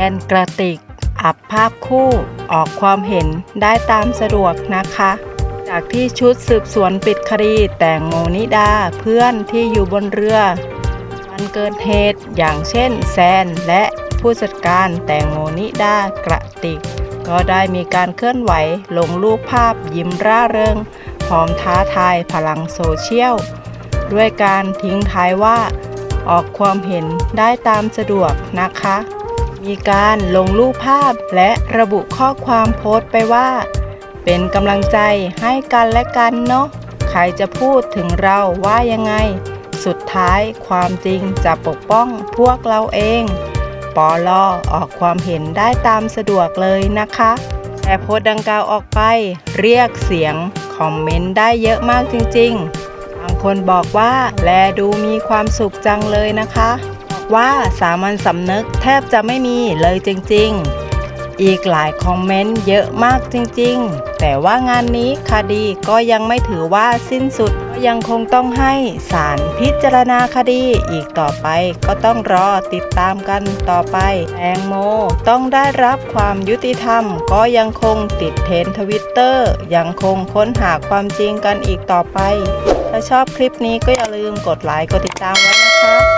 แอนกระติก อัพภาพคู่ออกความเห็นได้ตามสะดวกนะคะ จากที่ชุดสืบสวนปิดคดีแต่งโมนิดาเพื่อนที่อยู่บนเรือ วันเกิดเหตุอย่างเช่นแซนและผู้จัดการแต่งโมนิดากระติก ก็ได้มีการเคลื่อนไหวลงรูปภาพยิ้มร่าเริงพร้อมท้าทายพลังโซเชียล ด้วยการทิ้งท้ายว่า ออกความเห็นได้ตามสะดวกนะคะ มีการลงรูปภาพและระบุข้อความโพสต์ไปว่า เป็นกำลังใจให้กันและกันเนาะใครจะพูดถึงเราว่ายังไง สุดท้ายความจริงจะปกป้องพวกเราเองปอลอออกความเห็นได้ตามสะดวกเลยนะคะ แต่โพสต์ดังกล่าวออกไป เรียกเสียงคอมเมนต์ได้เยอะมากจริงๆ บางคนบอกว่าแลดูมีความสุขจังเลยนะคะ ว่าสามัญสำนึกแทบจะไม่มีเลยจริง ๆ อีกหลายคอมเมนต์เยอะมากจริง ๆ แต่ว่างานนี้คดีก็ยังไม่ถือว่าสิ้นสุดยังคงต้องให้ศาลพิจารณาคดีอีกต่อไปก็ต้องรอติดตามกันต่อไปแตงโมต้องได้รับความยุติธรรม ก็ยังคงติดเทรนทวิตเตอร์ยังคงค้นหาความจริงกันอีกต่อไป ถ้าชอบคลิปนี้ก็อย่าลืมกดไลค์กดติดตามไว้นะคะ